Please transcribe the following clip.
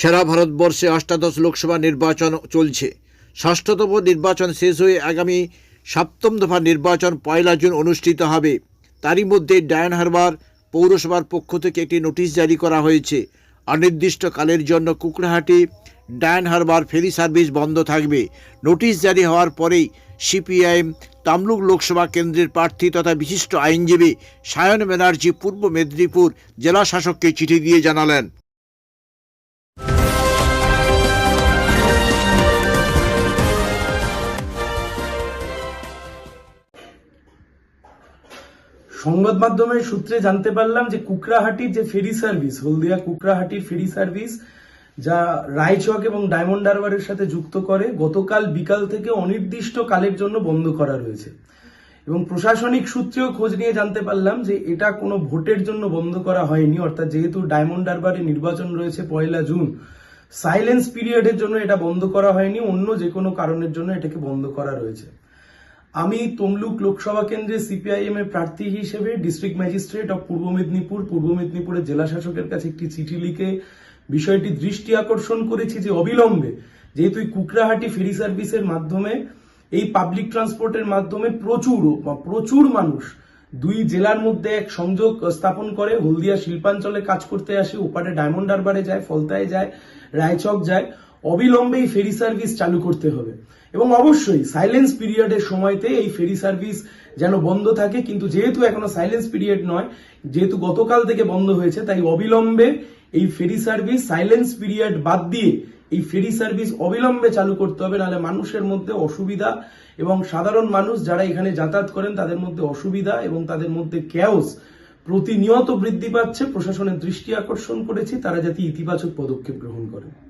সারা ভারতবর্ষে অষ্টাদশ লোকসভা নির্বাচন চলছে। ষষ্ঠতম নির্বাচন শেষ হয়ে আগামী সপ্তম দফা নির্বাচন পয়লা জুন অনুষ্ঠিত হবে। তারই মধ্যে ডায়ন হারবার পৌরসভার পক্ষ থেকে একটি নোটিশ জারি করা হয়েছে। অনির্দিষ্টকালের জন্য কুকড়াহাটি ডায়ন হারবার ফেরি সার্ভিস বন্ধ থাকবে। নোটিশ জারি হওয়ার পরেই সিপিআইএম তামলুক লোকসভা কেন্দ্রের প্রার্থী তথা বিশিষ্ট আইনজীবী সায়ন ব্যানার্জি পূর্ব মেদিনীপুর জেলা শাসককে চিঠি দিয়ে জানালেন। সংবাদ মাধ্যমের সূত্রে জানতে পারলাম যে কুকরাহাটির যে ফেরি সার্ভিস, হলদিয়া কুকরাহাটির ফেরি সার্ভিস, যা রায়চক এবং ডায়মন্ড হারবারের সাথে যুক্ত করে, গতকাল বিকাল থেকে অনির্দিষ্ট কালের জন্য বন্ধ করা রয়েছে। এবং প্রশাসনিক সূত্রেও খোঁজ নিয়ে জানতে পারলাম যে এটা কোনো ভোটের জন্য বন্ধ করা হয়নি, অর্থাৎ যেহেতু ডায়মন্ড হারবারে নির্বাচন রয়েছে পয়লা জুন, সাইলেন্স পিরিয়ডের জন্য এটা বন্ধ করা হয়নি, অন্য যে কোনো কারণের জন্য এটাকে বন্ধ করা রয়েছে। আমি তমলুক লোকসভা কেন্দ্রে সিপিআইএম এর প্রার্থী হিসেবে ডিস্ট্রিক্ট ম্যাজিস্ট্রেট অফ পূর্ব মেদিনীপুর, পূর্ব মেদিনীপুরের জেলা শাসকের কাছে একটি চিঠি লিখে বিষয়টি দৃষ্টি আকর্ষণ করেছি যে অবিলম্বে যেহেতু কুকরাহাটি ফেরি সার্ভিসের মাধ্যমে, এই পাবলিক ট্রান্সপোর্টের মাধ্যমে প্রচুর প্রচুর মানুষ দুই জেলার মধ্যে এক সংযোগ স্থাপন করে, হলদিয়া শিল্পাঞ্চলে কাজ করতে আসে, ওপারে ডায়মন্ড হারবারে যায়, ফলতায় যায়, রায়চক যায়। অবিলম্বে এই ফেরি সার্ভিস চালু করতে হবে। এবং অবশ্যই সাইলেন্স পিরিয়ডের সময়তে এই ফেরি সার্ভিস যেন বন্ধ থাকে। কিন্তু যেহেতু এখনও সাইলেন্স পিরিয়ড নয়, যেহেতু গতকাল থেকে বন্ধ হয়েছে, তাই অবিলম্বে এই ফেরি সার্ভিস সাইলেন্স পিরিয়ড বাদ দিয়ে এই ফেরি সার্ভিস অবিলম্বে চালু করতে হবে। নাহলে মানুষের মধ্যে অসুবিধা এবং সাধারণ মানুষ যারা এখানে যাতায়াত করেন, তাদের মধ্যে অসুবিধা এবং তাদের মধ্যে ক্যাওস প্রতিনিয়ত বৃদ্ধি পাচ্ছে। প্রশাসনের দৃষ্টি আকর্ষণ করেছি। তারা যাতে ইতিবাচক পদক্ষেপ গ্রহণ করেন।